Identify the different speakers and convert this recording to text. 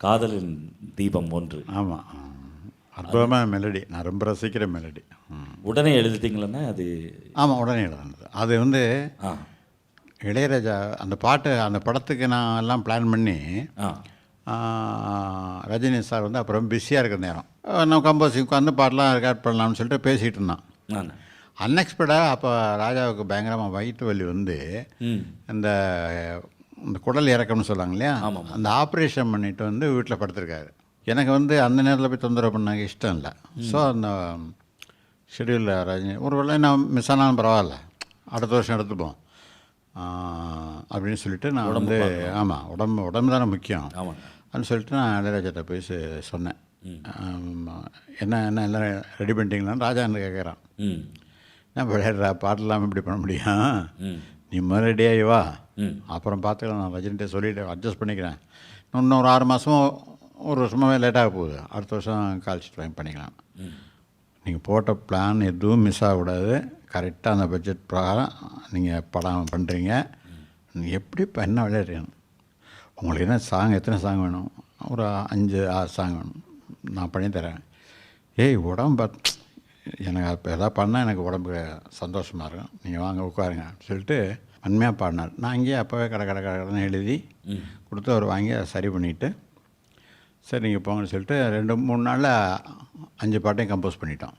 Speaker 1: காதலின் தீபம் ஒன்று.
Speaker 2: ஆமாம் அற்புதமான மெலடி நான் ரொம்ப ரசிக்கிற மெலடி ம்.
Speaker 1: உடனே எழுதிட்டீங்களன்னா அது
Speaker 2: ஆமாம் உடனே எழுதுனது. அது வந்து இளையராஜா அந்த பாட்டு அந்த படத்துக்கு நான் எல்லாம் பிளான் பண்ணி ரஜினி சார் வந்து அப்புறம் பிஸியாக இருக்கிற நேரம். நம்ம கம்போசிங் உட்காந்து பாட்டெலாம் ரெக்கார்ட் பண்ணலாம்னு சொல்லிட்டு பேசிகிட்டு இருந்தான். அன்எக்ஸ்பெக்டாக அப்போ ராஜாவுக்கு பயங்கரமாக வயிற்று வலி வந்து இந்த இந்த குடல் இறக்கம்னு சொல்லுவாங்க இல்லையா
Speaker 1: ஆமாம்.
Speaker 2: அந்த ஆப்ரேஷன் பண்ணிட்டு வந்து வீட்டில் படுத்திருக்காரு. எனக்கு வந்து அந்த நேரத்தில் போய் தொந்தரவு பண்ண இஷ்டம் இல்லை. ஸோ அந்த ஷெடியூலில் ரஜினி ஒரு வேளை நான் மிஸ் ஆனாலும் பரவாயில்ல. அடுத்த வருஷம் எடுத்துப்போம். அப்படின்னு சொல்லிட்டு நான் வந்து ஆமாம் உடம்பு உடம்பு தானே முக்கியம். அப்படின்னு சொல்லிட்டு நான் இளையராஜாட்ட போய் சொன்னேன். என்ன என்ன எல்லாம் ரெடி பண்ணிட்டீங்களான்னு ராஜா என்ன கேட்குறான் நான் விளையாடுறா பாட்டு இல்லாமல் இப்படி பண்ண முடியும். நீ ரெடியாகி வா. அப்புறம் பார்த்துக்கலாம். நான் ரஜினிகிட்ட சொல்லிட்டு அட்ஜஸ்ட் பண்ணிக்கிறேன். இன்னும் ஒரு ஆறு மாதமும் ஒரு வருஷமாகவே லேட்டாக போகுது. அடுத்த வருஷம் கால்ஷீட் வாங்கி பண்ணிக்கலாம். நீங்கள் போட்ட பிளான் எதுவும் மிஸ் ஆகக்கூடாது கரெக்டாக அந்த பட்ஜெட் பிரகாரம் நீங்கள் படம் பண்ணுறீங்க நீங்கள் எப்படி என்ன விளையாடுறீங்க உங்களுக்கு என்ன சாங் எத்தனை சாங் வேணும்? ஒரு அஞ்சு ஆறு சாங் வேணும். நான் பண்ணி தரேன். ஏய் உடம்பு பார்த்து எனக்கு அப்போ எதாவது பண்ணால் எனக்கு உடம்பு சந்தோஷமாக இருக்கும். நீங்கள் வாங்க உட்காருங்க சொல்லிட்டு உண்மையாக பாடினார். நான் இங்கேயே அப்போவே கடை கடை கடை கடைன்னு எழுதி கொடுத்து அவர் வாங்கி அதை சரி பண்ணிவிட்டு சரி நீங்கள் போங்கன்னு சொல்லிட்டு ரெண்டு மூணு நாளில் அஞ்சு பாட்டையும் கம்போஸ் பண்ணிட்டோம்.